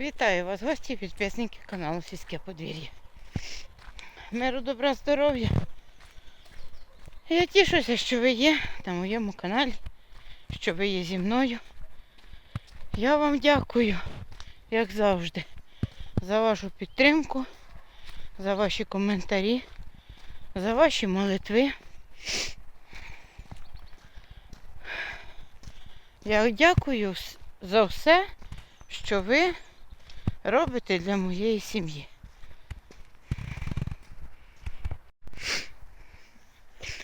Вітаю вас, гості підписники каналу Сільське подвір'я. Миру, добра, здоров'я. Я тішуся, що ви є на моєму каналі, що ви є зі мною. Я вам дякую, як завжди, за вашу підтримку, за ваші коментарі, за ваші молитви. Я дякую за все, що ви робите для моєї сім'ї.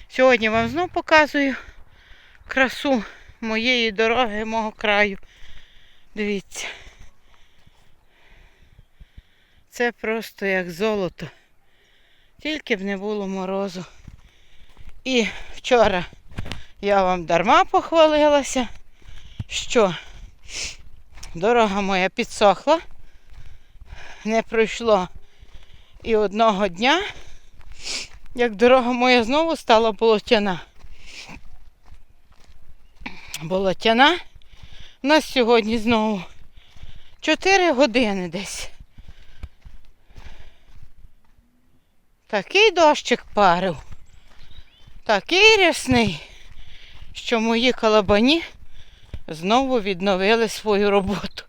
Сьогодні вам знов показую красу моєї дороги, мого краю. Дивіться. Це просто як золото. Тільки б не було морозу. І вчора я вам дарма похвалилася, що дорога моя підсохла не пройшло і одного дня, як дорога моя знову стала болотяна. Болотяна. У нас сьогодні знову 4 години десь. Такий дощик парив, такий рясний, що мої калабані знову відновили свою роботу.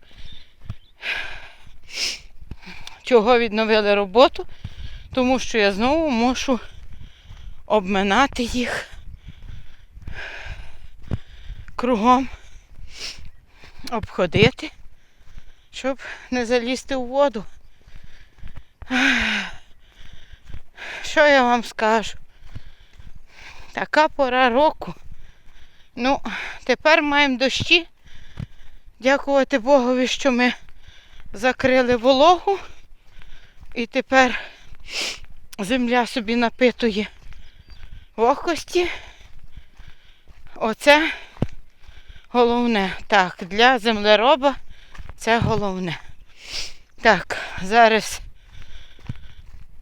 Чого відновили роботу? Тому що я знову мушу обминати їх кругом, обходити, щоб не залізти у воду. Що я вам скажу? Така пора року. Ну, тепер маємо дощі. Дякувати Богові, що ми закрили вологу. І тепер земля собі напитує вогкості. Оце головне. Так, для землероба це головне. Так, зараз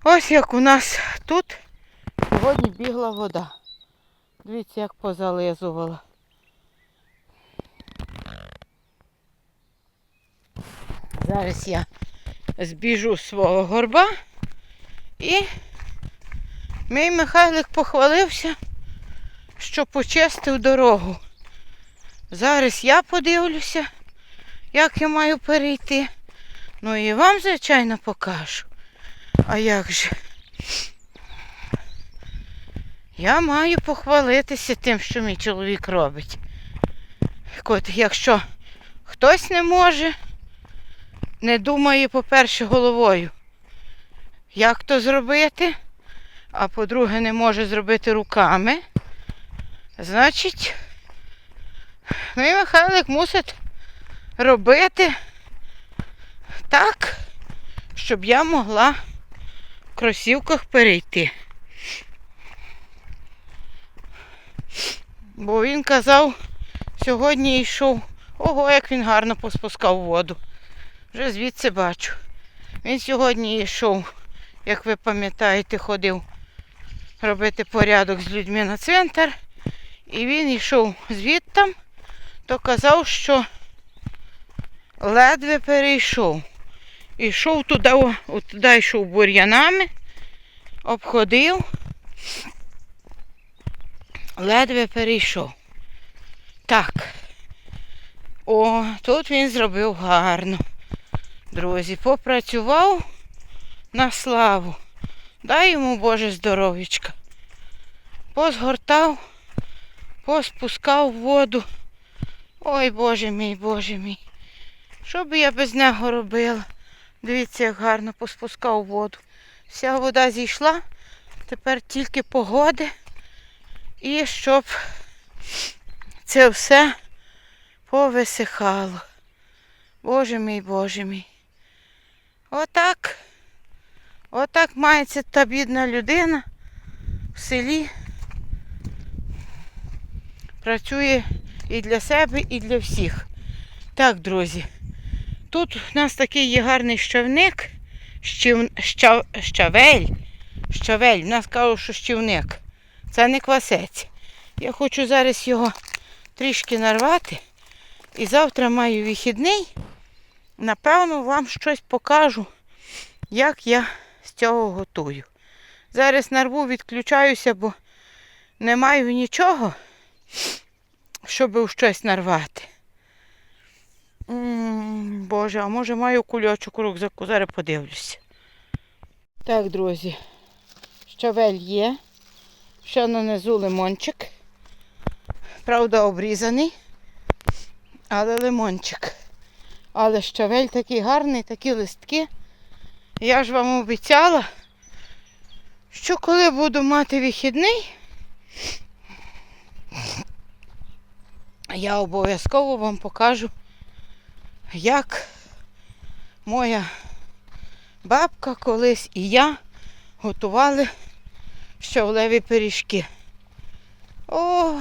ось як у нас тут сьогодні бігла вода. Дивіться, як позализувала. Зараз я збіжу з свого горба і мій Михайлик похвалився, що почистив дорогу. Зараз я подивлюся, як я маю перейти. Ну і вам, звичайно, покажу. А як же? Я маю похвалитися тим, що мій чоловік робить. От якщо хтось не може, не думає, по-перше, головою, як то зробити, а по-друге, не може зробити руками, значить, мій Михайлик мусить робити так, щоб я могла в кросівках перейти. Бо він казав, сьогодні йшов, ого, як він гарно поспускав воду. Вже звідси бачу. Він сьогодні йшов, як ви пам'ятаєте, ходив робити порядок з людьми на цвинтар. І він йшов звідтам, то казав, що ледве перейшов. Ішов туди, туди йшов бур'янами, обходив, ледве перейшов. Так. О, тут він зробив гарно. Друзі, попрацював на славу. Дай йому Боже здоров'ячка. Позгортав, поспускав воду. Ой, Боже мій, Боже мій. Що би я без нього робила? Дивіться, як гарно поспускав воду. Вся вода зійшла, тепер тільки погоди. І щоб це все повисихало. Боже мій, Боже мій. Отак. Отак мається та бідна людина в селі. Працює і для себе, і для всіх. Так, друзі. Тут у нас такий є гарний щавник, щив, щав, щавель. Щавель. У нас кажуть, що щівник. Це не квасець. Я хочу зараз його трішки нарвати. І завтра маю вихідний. Напевно, вам щось покажу, як я з цього готую. Зараз нарву відключаюся, бо не маю нічого, щоб щось нарвати. Боже, а може маю кульочок у рюкзаку, зараз подивлюся. Так, друзі, щавель є. Ще нанизу лимончик. Правда, обрізаний, але лимончик. Але щавель такий гарний, такі листки. Я ж вам обіцяла, що коли буду мати вихідний, я обов'язково вам покажу, як моя бабка колись і я готували щавлеві пиріжки. О,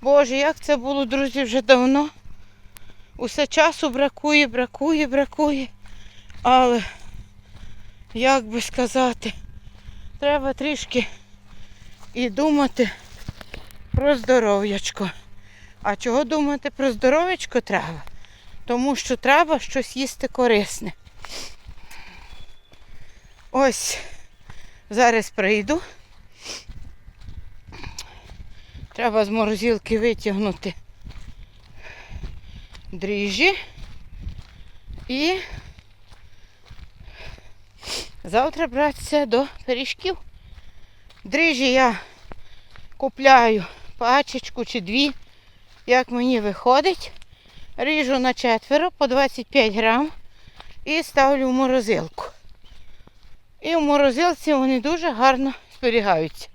Боже, як це було, друзі, вже давно. Усе часу бракує, бракує, бракує. Але, як би сказати, треба трішки і думати про здоров'ячко. А чого думати про здоров'ячко треба? Тому що треба щось їсти корисне. Ось зараз прийду. Треба з морозилки витягнути дріжджі. І завтра братися до пиріжків. Дріжджі я купляю пачечку чи дві, як мені виходить. Ріжу на четверо по 25 грам і ставлю в морозилку. І в морозилці вони дуже гарно зберігаються.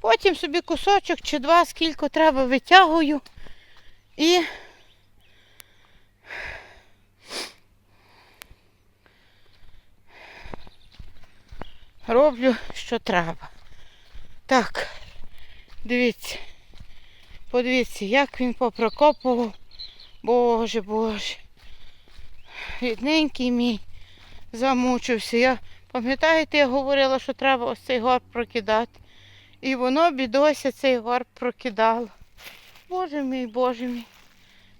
Потім собі кусочок чи два, скільки треба, витягую і роблю, що треба. Так, дивіться, подивіться, як він попрокопував. Боже, Боже. Рідненький мій замучився. Я, пам'ятаєте, я говорила, що треба ось цей горб прокидати. І воно бідося цей горб прокидало. Боже мій, Боже мій.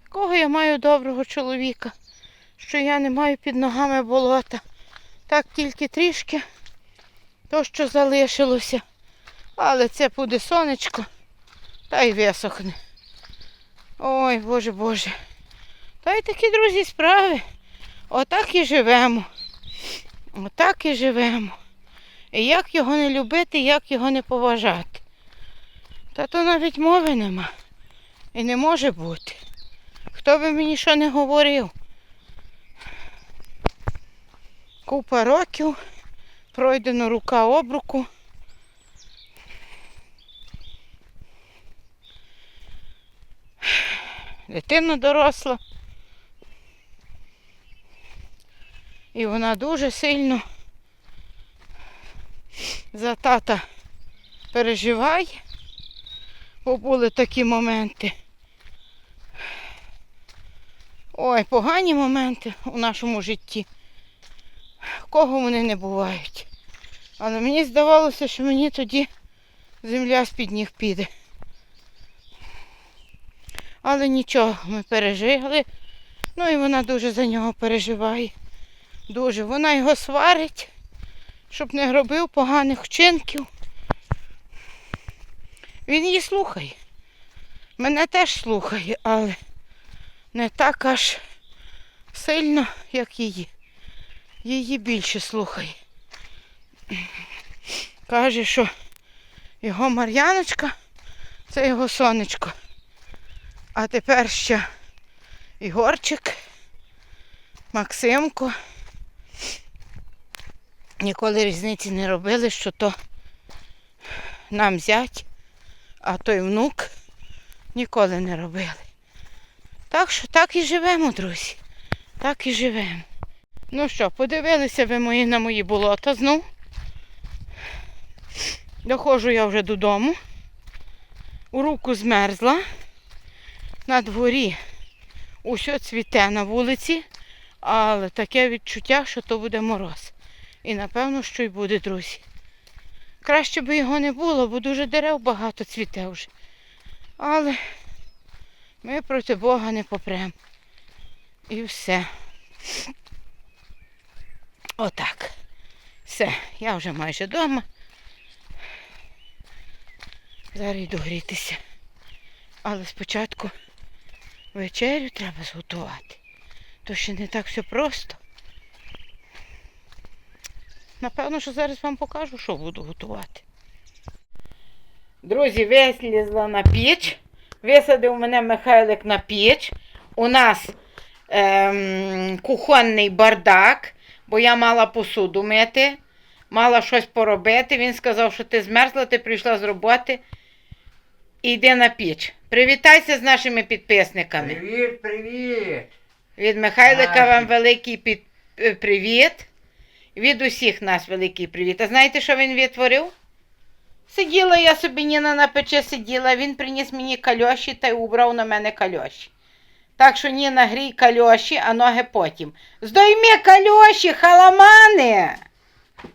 Якого я маю доброго чоловіка, що я не маю під ногами болота. Так тільки трішки то, що залишилося. Але це буде сонечко, та й висохне. Ой, Боже Боже. Та й такі, друзі, справи. Отак і живемо. Отак і живемо. І як його не любити, як його не поважати. Та то навіть мови нема. І не може бути. Хто би мені що не говорив. Купа років, пройдено рука об руку. Дитина доросла. І вона дуже сильно за тата переживає, бо були такі моменти. Ой, погані моменти у нашому житті. Кого вони не бувають. Але мені здавалося, що мені тоді земля з-під ніг піде. Але нічого, ми пережили. Ну і вона дуже за нього переживає. Дуже. Вона його сварить, щоб не робив поганих вчинків. Він її слухає. Мене теж слухає, але не так аж сильно, як її. Її більше слухає. Каже, що його Мар'яночка це його сонечко. А тепер ще Ігорчик, Максимко. Ніколи різниці не робили, що то нам зять, а той внук ніколи не робили. Так що так і живемо, друзі. Так і живемо. Ну що, подивилися ви мої на мої болота знов. Доходжу я вже додому. У руку змерзла. На дворі усе цвіте на вулиці, але таке відчуття, що то буде мороз. І напевно, що й буде, друзі. Краще би його не було, бо дуже дерев багато цвіте вже. Але ми проти Бога не попремо. І все. Отак. Все, я вже майже вдома. Зараз йду грітися. Але спочатку вечерю треба зготувати. То ще не так все просто. Напевно, що зараз вам покажу, що буду готувати. Друзі, вислізла на піч. Висадив мене Михайлик на піч. У нас ем, кухонний бардак, бо я мала посуду мити, мала щось поробити. Він сказав, що ти змерзла, ти прийшла з роботи. І йди на піч. Привітайся з нашими підписниками. Привіт, привіт! Від Михайлика вам великий під... е, привіт. Від усіх нас великий привіт. А знаєте, що він відтворив? Сиділа я собі Ніна на печі сиділа, він приніс мені кальоші та й убрав на мене кальоші. Так що Ніна грій кальоші, а ноги потім. Здойми кальоші, халамани!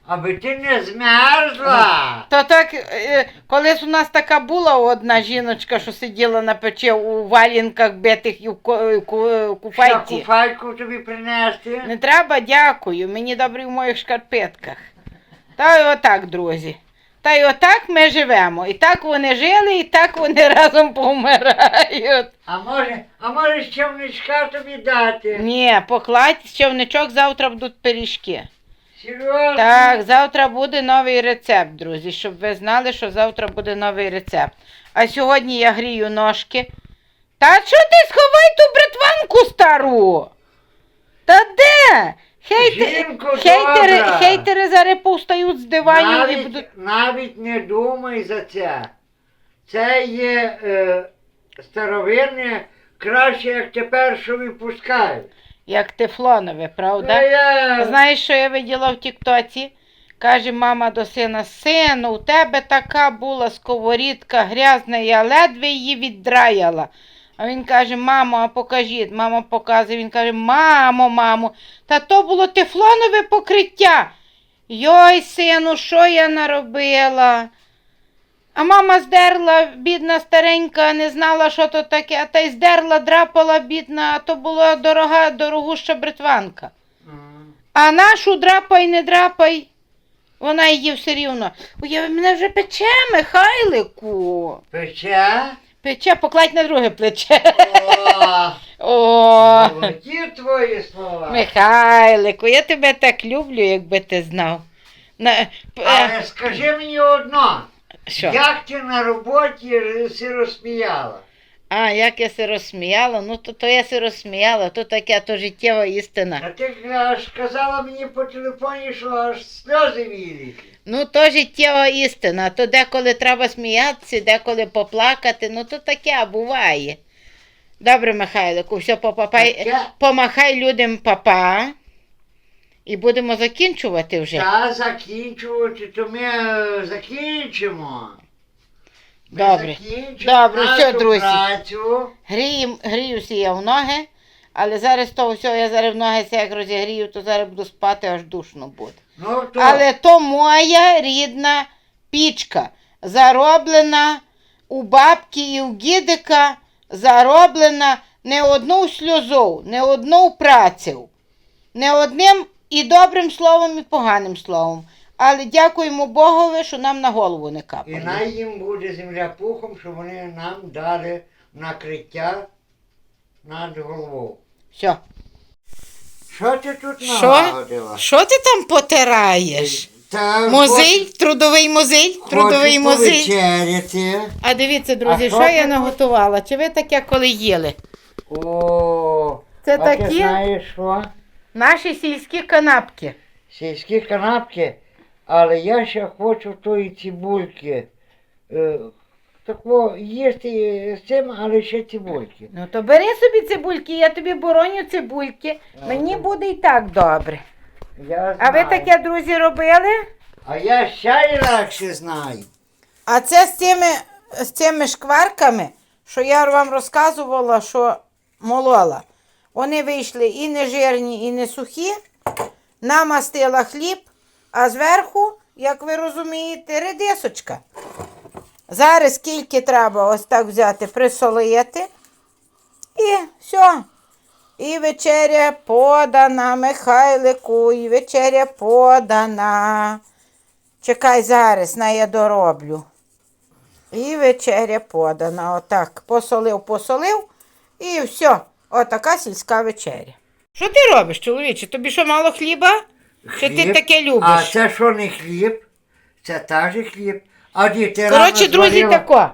Аби ти не змерзла! То так, е, колись у нас така була одна жіночка, що сиділа на печі у валінках битих і в ку- ку- Що, куфайці. куфайку тобі принести? Не треба, дякую. Мені добре в моїх шкарпетках. Та й отак, друзі. Та й отак ми живемо. І так вони жили, і так вони разом помирають. А може, а може щовничка тобі дати? Ні, покладь човничок, завтра будуть пиріжки. Серйозно? Так, завтра буде новий рецепт, друзі, щоб ви знали, що завтра буде новий рецепт. А сьогодні я грію ножки. Та що ти сховай ту бритванку стару? Та де? Хейте... Жінко Хейтери, добра. хейтери зараз повстають з диванів і навіть, будуть. навіть не думай за це. Це є е, старовинне, краще, як тепер, що випускають. Як тефлонове, правда? Ну. Знаєш, що я виділа в Тіктоці? Каже мама до сина: сину, у тебе така була сковорідка грязна, я ледве її віддраяла. А він каже, мамо, а покажіть. Мама показує, він каже, мамо, мамо, та то було тефлонове покриття. Йой, сину, що я наробила? А мама здерла, бідна старенька, не знала, що то таке, а та й здерла, драпала, бідна, а то була дорога, дорогуща бритванка. А нашу драпай, не драпай. Вона її все рівно. Ой, мене вже пече, Михайлику. Пече? Пече, покладь на друге плече. О, золоті твої слова. Михайлику, я тебе так люблю, якби ти знав. На, е, Але скажи мені одно, що? як ти на роботі си розсміяла? А, як я се розсміяла? Ну, то, то я се розсміяла, то таке, то життєва істина. А ти аж казала мені по телефоні, що аж сльози вілі. Ну, то життєва істина. То деколи треба сміятися, деколи поплакати. Ну, то таке буває. Добре, Михайлику, все, попапай, помахай людям папа. І будемо закінчувати вже. Та закінчувати, то ми е, закінчимо. Ми Добре. закінчимо Добре, нашу все, друзі. працю. Грію, гріюся я в ноги, але зараз то все, я зараз в ноги ся як розігрію, то зараз буду спати, аж душно буде. Ну, то, Але то моя рідна пічка, зароблена у бабки і у гідика, зароблена не одну сльозу, не одну працю, не одним і добрим словом, і поганим словом. Але дякуємо Богові, що нам на голову не І капає. най їм буде земля пухом, щоб вони нам дали накриття над головою. Все. Що ти тут Що? налагодила? Що ти там потираєш? Та Музиль, трудовий музиль, хочу трудовий музиль. повечеряти. А дивіться, друзі, А що що я ти наготувала? Чи ви таке коли їли? О, Це а ти такі знаєш що? Наші сільські канапки. Сільські канапки, але я ще хочу тої цибульки. Е, тако їсти з цим, але ще цибульки. Ну то бери собі цибульки, я тобі бороню цибульки. Мені буде і так добре. Я А ви знаю. таке, друзі, робили? А я ще інакше знаю. А це з цими, з цими шкварками, що я вам розказувала, що молола. Вони вийшли і не жирні, і не сухі. Намастила хліб, а зверху, як ви розумієте, редисочка. Зараз скільки треба ось так взяти, присолити. І все. І вечеря подана, Михайлику, і вечеря подана. Чекай зараз, на я дороблю. І вечеря подана. Отак. Посолив, посолив. І все. Отака сільська вечеря. Що ти робиш, чоловіче? Тобі що мало хліба? Чи ти таке любиш? А це що не хліб? Це теж хліб. А діти Коротше, рано друзі, зварила- тако.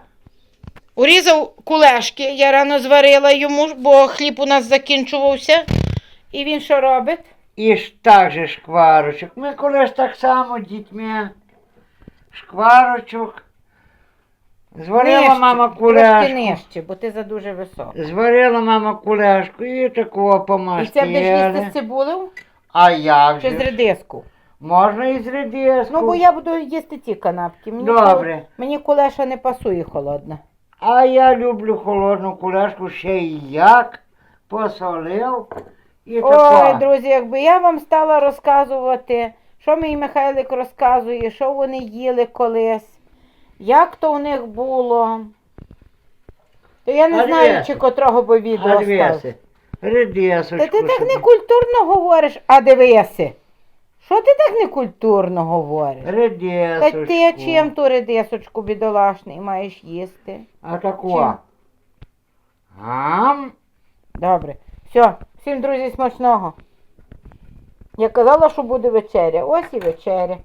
Урізав кулешки, я рано зварила йому, бо хліб у нас закінчувався. І він що робить? І ж так же шкварочок. Ми колись так само дітьми. Шкварочок. Зварила Нижче, мама Трошки куляшку. нижче, бо ти за дуже високо. Зварила мама куляшку і такого І це будеш їсти з цибулею А як чи з же? ж? редиску? Можна і з редиску. Ну, бо я буду їсти ті канапки. Мені, Добре. кул- мені кулеша не пасує холодна. А я люблю холодну куляшку ще й як. Посолив. І Ой, тако. друзі, якби я вам стала розказувати, що мій Михайлик розказує, що вони їли колись, як то у них було. То я не А знаю, чи котрого би відео став. Та ти так собі. некультурно говориш, а дивися. Що ти так некультурно говориш? Та ти чим ту редисочку бідолашний маєш їсти? А тако. Гам. Добре. Все, всім друзі, смачного. Я казала, що буде вечеря. Ось і вечеря.